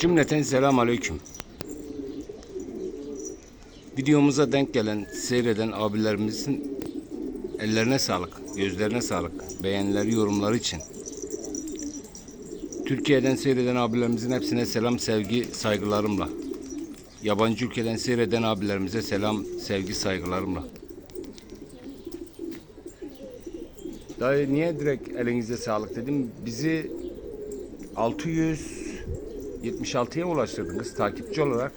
Cümleten selam aleyküm. Videomuza denk gelen, seyreden abilerimizin ellerine sağlık, gözlerine sağlık, beğenileri, yorumları için. Türkiye'den seyreden abilerimizin hepsine selam, sevgi, saygılarımla. Yabancı ülkeden seyreden abilerimize selam, sevgi, saygılarımla. Dayı niye direkt elinize sağlık dedim. Bizi 676'ya ulaştırdınız takipçi olarak.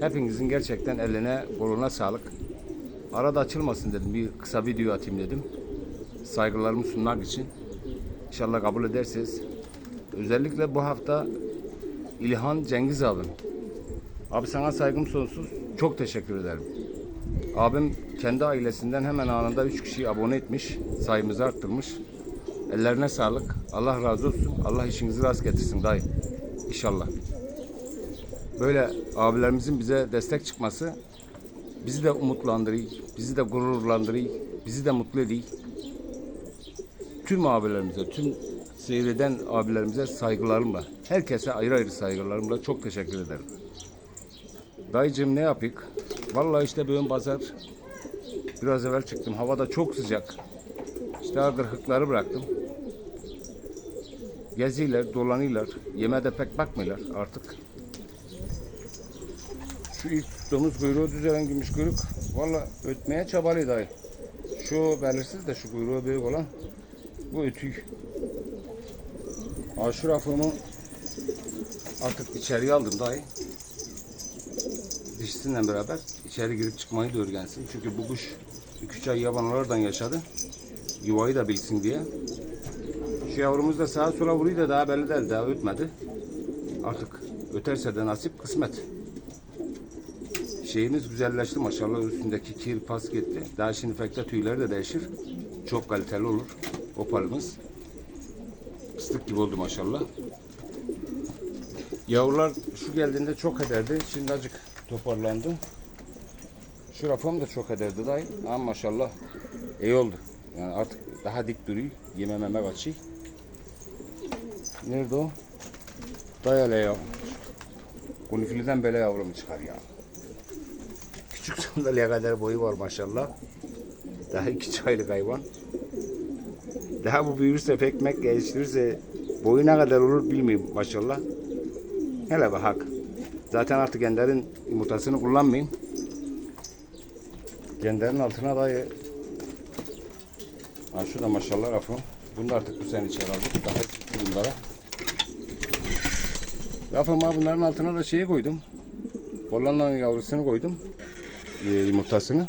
Hepinizin gerçekten eline koluna sağlık. Arada açılmasın dedim. Bir kısa video atayım dedim. Saygılarımı sunmak için. İnşallah kabul edersiniz. Özellikle bu hafta İlhan Cengiz abim. Abi sana saygım sonsuz. Çok teşekkür ederim. Abim kendi ailesinden hemen anında 3 kişiyi abone etmiş. Sayımızı arttırmış. Ellerine sağlık. Allah razı olsun. Allah işinizi rast getirsin dayı. İnşallah. Böyle abilerimizin bize destek çıkması bizi de umutlandırıyor, bizi de gururlandırıyor, bizi de mutlu ediyor. Tüm abilerimize, tüm seyreden abilerimize saygılarımla, herkese ayrı ayrı saygılarımla çok teşekkür ederim. Dayıcım ne yapık? Vallahi işte bugün pazar biraz evvel çıktım. Hava da çok sıcak. İşte gırhıkları bıraktım. Geziyorlar, dolanıyorlar. Yeme de pek bakmıyorlar artık. Şu ilk domuz kuyruğu düzelen gümüş kuyruk. Valla ötmeye çabalıyor dayı. Şu belirsiz de şu kuyruğu büyük olan bu ötüy. Aşur afımı artık içeriye aldım dayı. Dişisiyle beraber içeri girip çıkmayı da öğrensin. Çünkü bu kuş 2-3 ay yabanlardan yaşadı. Yuvayı da bilsin diye. Şu yavrumuz da sağa sola vuruyor da daha belli değil. Daha ötmedi. Artık öterse de nasip kısmet. Şeyimiz güzelleşti maşallah. Üstündeki kir pas gitti. Daha şimdi fekte tüyleri de değişir. Çok kaliteli olur. Opalımız. Fıstık gibi oldu maşallah. Yavrular şu geldiğinde çok ederdi. Şimdi acık toparlandı. Şu rafım da çok ederdi dayı. Ama maşallah iyi oldu. Yani artık daha dik duruyor. Yemememe kaçıyor. Nerede o? Dayale ya. Kunifiliden böyle yavrum çıkar ya. Küçük sandalyeye kadar boyu var maşallah. Daha iki aylık hayvan. Daha bu büyürse pekmek geliştirirse boyu ne kadar olur bilmiyorum maşallah. Hele bak hak. Zaten artık genderin yumurtasını kullanmayayım. Genderin altına dayı. Ha şu da maşallah rafım. Bunu artık bu sene içeri aldık. Daha çıktı bunlara. Rafım ha bunların altına da şeyi koydum. Hollanda'nın yavrusunu koydum. Ee, yumurtasını.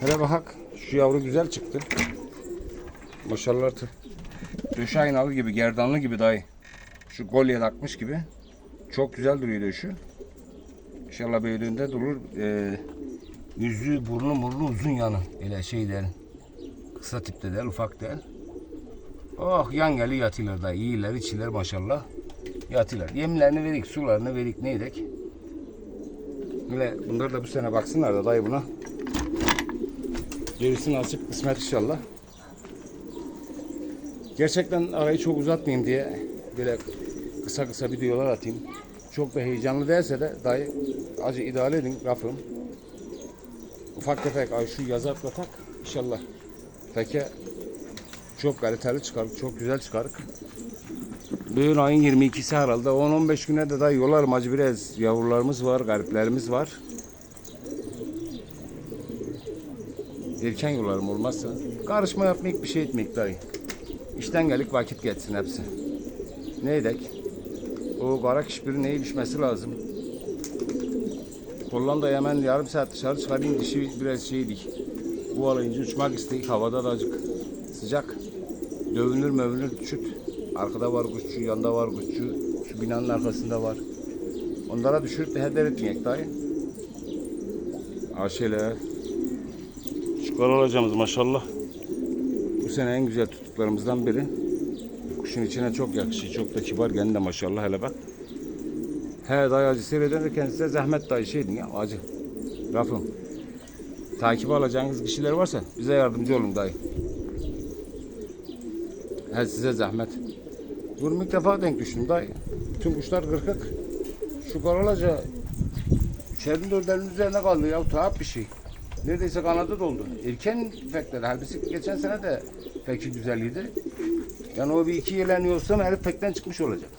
Hele bak. Şu yavru güzel çıktı. Maşallah artık. Döşe aynalı gibi, gerdanlı gibi dayı. Şu golye takmış gibi. Çok güzel duruyor döşü. İnşallah büyüdüğünde durur. Ee, yüzü, burnu, burnu uzun yanı. Öyle şey değil. Kısa tipte değil, ufak değil. Oh yan geli yatıyorlar da. İyiler, içiler maşallah. Yatıyorlar. Yemlerini verik, sularını verik, ne edek? Öyle bunlar da bu sene baksınlar da dayı buna. Gerisi nasip kısmet inşallah. Gerçekten arayı çok uzatmayayım diye böyle kısa kısa videolar atayım. Çok da heyecanlı değilse de dayı acı idare edin rafım. Ufak tefek ay şu yazı tak inşallah. Peki çok kaliteli çıkar, çok güzel çıkar. Bugün ayın 22'si herhalde 10-15 güne de daha yolarım acı biraz yavrularımız var, gariplerimiz var. Erken yolarım olmazsa. Karışma yapmayık bir şey etmeyik dayı. İşten gelik vakit geçsin hepsi. Ne edek? O kara kişbirin neyi pişmesi lazım. Hollanda'ya hemen yarım saat dışarı çıkarayım dişi biraz şeydik. Bu alayınca uçmak isteyik havada da acık sıcak. Dövünür mövünür çüt. Arkada var kuşçu, yanda var kuşçu. Şu binanın arkasında var. Onlara düşürüp de heder etmeyek dayı. Aşele. Şu karalacağımız maşallah. Bu sene en güzel tuttuklarımızdan biri. Kuşun içine çok yakışıyor. Çok da kibar kendi de maşallah hele bak. He dayı acı seyreden de kendisine zahmet dayı şeydin ya acı. Rafım. Takip alacağınız kişiler varsa bize yardımcı olun dayı. He size zahmet. Bunu ilk defa denk düştüm dayı. Tüm kuşlar kırkık. Şu karalaca içerinin dörderinin üzerine kaldı ya tuhaf bir şey. Neredeyse kanadı doldu. Erken fekledi. Halbuki geçen sene de peki güzeliydi. Yani o bir iki yeleniyorsam herif pekten çıkmış olacak.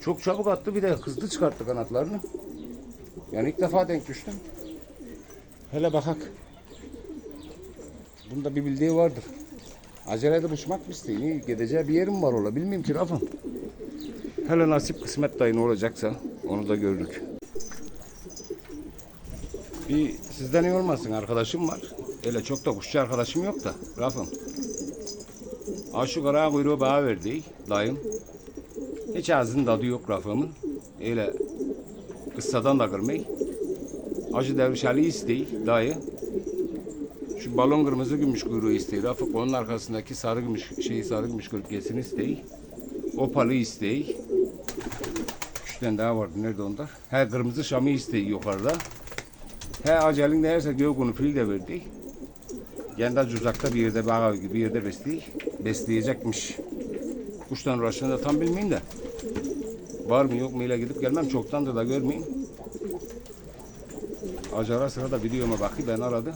Çok çabuk attı bir de hızlı çıkarttı kanatlarını. Yani ilk defa denk düştüm. Hele bakak. Bunda bir bildiği vardır. Acele edip uçmak mı isteyin? Gideceği bir yerim var ola. Bilmiyorum ki Rafım. Hele nasip kısmet dayı ne olacaksa onu da gördük. Bir sizden iyi olmasın arkadaşım var. Öyle çok da kuşçu arkadaşım yok da Rafım. Ha şu kara kuyruğu bana verdi dayım. Hiç ağzının tadı yok Rafım'ın. Öyle kıssadan da kırmayı. Acı Derviş Ali isteği dayı. Şu balon kırmızı gümüş kuyruğu isteği. Rafık onun arkasındaki sarı gümüş şeyi sarı gümüş kırkesini isteği. Opalı isteği. Üç daha vardı. Nerede onlar? He kırmızı şamı isteği yukarıda. He acelin değerse gökunu fil de verdi. Kendi uzakta bir yerde bağ gibi bir yerde besley, besleyecekmiş. Kuştan uğraştığını da tam bilmeyeyim de. Var mı yok mu ile gidip gelmem çoktandır da görmeyeyim. Acı ara sıra da videoma bakayım ben aradı.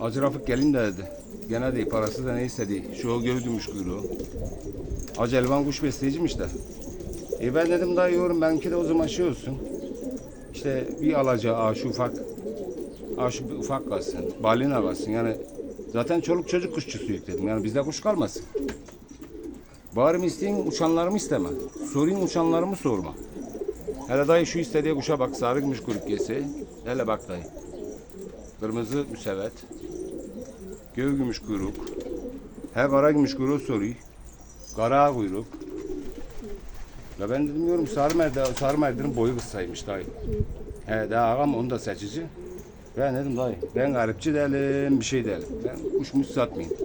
Acı gelin de dedi. Gene değil parası da ne istedi. Şu gördümüş kuyruğu. Acı elvan kuş besleyiciymiş de. E ben dedim daha yorum benimki de o zaman şey olsun. İşte bir alaca aa şu ufak. Bir ufak kalsın. Balina kalsın yani. Zaten çoluk çocuk kuşçusu yükledim. Yani bizde kuş kalmasın. Bari isteyin uçanlarımı isteme. Sorayım uçanlarımı sorma. Hele dayı şu istediği kuşa bak. Sarı gümüş kuyruk yesi. Hele bak dayı. Kırmızı müsevet. Göv gümüş kuyruk. He kara gümüş kuyruğu soruyor. Kara kuyruk. Ya ben de bilmiyorum sarı merde, sarı merdirin boyu kısaymış dayı. He daha ağam onu da seçici. Ben dedim dayı ben garipçi değilim bir şey değilim. Ben kuşmuş satmayayım.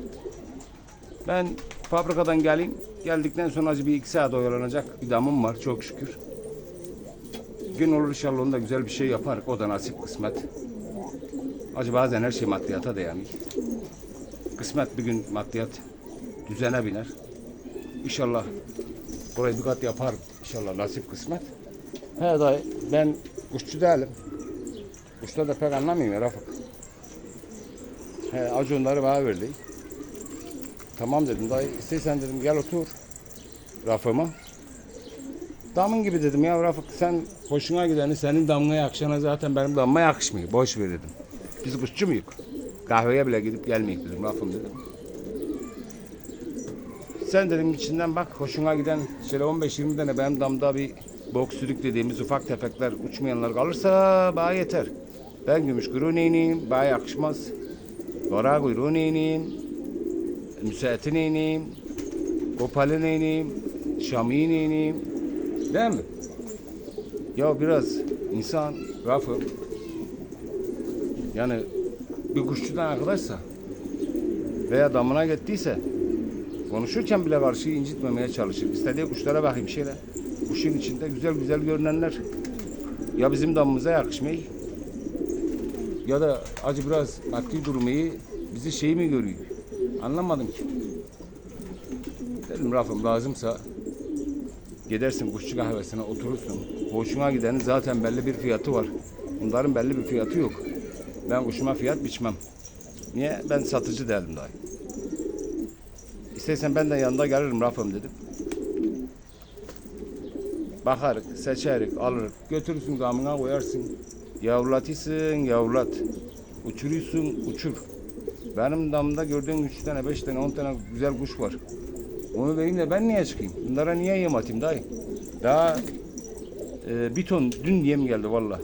Ben fabrikadan geleyim. Geldikten sonra acı bir iki saat oyalanacak bir damım var çok şükür. Gün olur inşallah onda güzel bir şey yaparız. O da nasip kısmet. Acı bazen her şey maddiyata dayanıyor. Kısmet bir gün maddiyat düzene biner. İnşallah burayı bir kat yaparım. İnşallah nasip kısmet. He dayı ben kuşçu değilim. Kuşlar da pek anlamıyorum ya Rafık. He acı onları bana verdi. Tamam dedim dayı istersen dedim gel otur rafıma. Damın gibi dedim ya Rafık sen hoşuna gideni senin damına yakışana zaten benim damıma yakışmıyor. Boş ver dedim. Biz kuşçu muyuz? Kahveye bile gidip gelmeyik dedim Rafım dedim. Sen dedim içinden bak hoşuna giden şöyle 15-20 tane benim damda bir bok dediğimiz ufak tefekler uçmayanlar kalırsa bana yeter. Ben gümüş kuyruğu neyniyim, bana yakışmaz. Kara kuyruğu neyniyim, müsaati neyniyim. Değil mi? Ya biraz insan rafı yani bir kuşçudan arkadaşsa veya damına gittiyse konuşurken bile karşıyı incitmemeye çalışır. İstediği kuşlara bakayım şöyle. Kuşun içinde güzel güzel görünenler ya bizim damımıza yakışmayı ya da acı biraz maddi durmayı bizi şey mi görüyor? Anlamadım ki. Dedim Rafım lazımsa gidersin kuşçu kahvesine oturursun. Hoşuna gidenin zaten belli bir fiyatı var. Bunların belli bir fiyatı yok. Ben kuşuma fiyat biçmem. Niye? Ben satıcı değilim dahi. İstersen ben de yanında gelirim Rafım dedim. Bakarık, seçerik, alırık, götürürsün damına koyarsın. Yavrulatısın, yavrulat. Uçuruyorsun, uçur. Benim damda gördüğün üç tane, beş tane, on tane güzel kuş var. Onu vereyim de ben niye çıkayım? Bunlara niye yem atayım dayı? Daha e, bir ton dün yem geldi valla.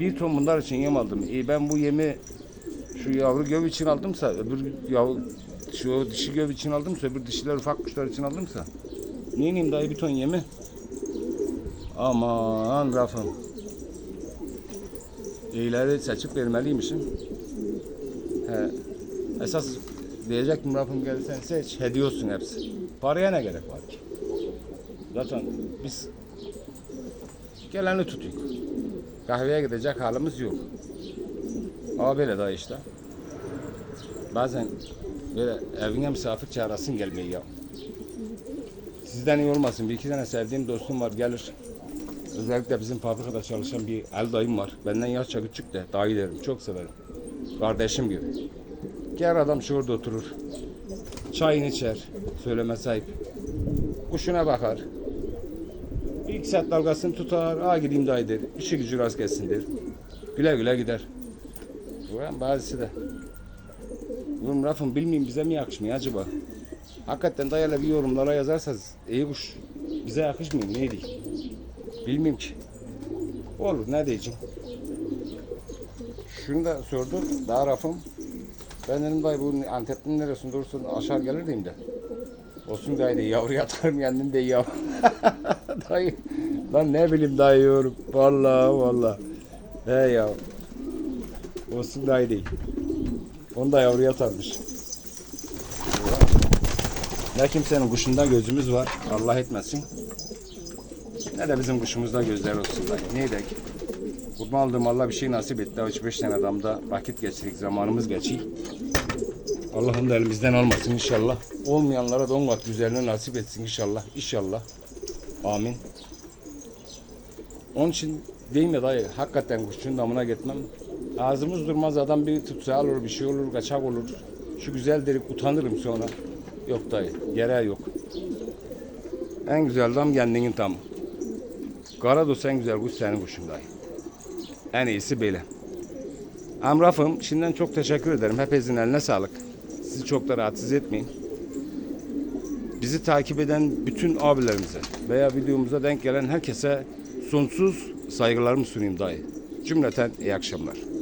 Bir ton bunlar için yem aldım. E, ben bu yemi şu yavru göv için aldımsa, öbür yavru, şu dişi göv için aldımsa, öbür dişiler ufak kuşlar için aldımsa. Niye yiyeyim dayı bir ton yemi? Aman Rafım. İyileri seçip vermeliymişim. He. Esas diyecektim Rafım gel sen seç. Hediye olsun hepsi. Paraya ne gerek var ki? Zaten biz geleni tutuyoruz. Kahveye gidecek halimiz yok. Ama böyle daha işte. Bazen böyle evine misafir çağırasın gelmeyi ya. Siz bizden iyi olmasın. Bir iki tane sevdiğim dostum var gelir. Özellikle bizim fabrikada çalışan bir el dayım var. Benden yaşça küçük de dayı derim. Çok severim. Kardeşim gibi. Gel adam şurada oturur. Çayını içer. Söyleme sahip. Kuşuna bakar. Saat dalgasını tutar. Aa gideyim dayı der. İşi gücü rast gelsin der. Güle güle gider. Ulan bazısı da. Oğlum Rafım bilmeyeyim bize mi yakışmıyor acaba? Hakikaten dayıyla bir yorumlara yazarsanız iyi kuş bize yakışmıyor ne diyeyim? Bilmiyorum ki. Olur ne diyeceğim. Şunu da sordu. Daha Rafım. Ben dedim dayı bu Antep'in neresinde durursun aşağı gelir diyeyim de. Olsun dayı de yavru yatarım kendim de yav. dayı. Lan ne bileyim dayı yorum. Vallahi vallahi. He ya. Olsun dayı değil. Onu da yavru yatarmış. Ne kimsenin kuşunda gözümüz var. Allah etmesin. Ne de bizim kuşumuzda gözler olsun. Neydi ki? Kurban aldığım Allah bir şey nasip etti. 3-5 tane adamda vakit geçirdik. Zamanımız geçiyor. Allah'ın da elimizden almasın inşallah. Olmayanlara da on güzelini nasip etsin inşallah. İnşallah. Amin. Onun için değil mi dayı? Hakikaten kuşçunun damına gitmem. Ağzımız durmaz adam bir tutsağı olur, bir şey olur, kaçak olur. Şu güzel derik utanırım sonra. Yok dayı, gereği yok. En güzel dam kendinin tam. Karados en güzel kuş senin kuşun dayı. En iyisi böyle. Amrafım, şimdiden çok teşekkür ederim. Hepinizin eline sağlık. Sizi çok da rahatsız etmeyin. Bizi takip eden bütün abilerimize veya videomuza denk gelen herkese sonsuz saygılarımı sunayım dayı. Cümleten iyi akşamlar.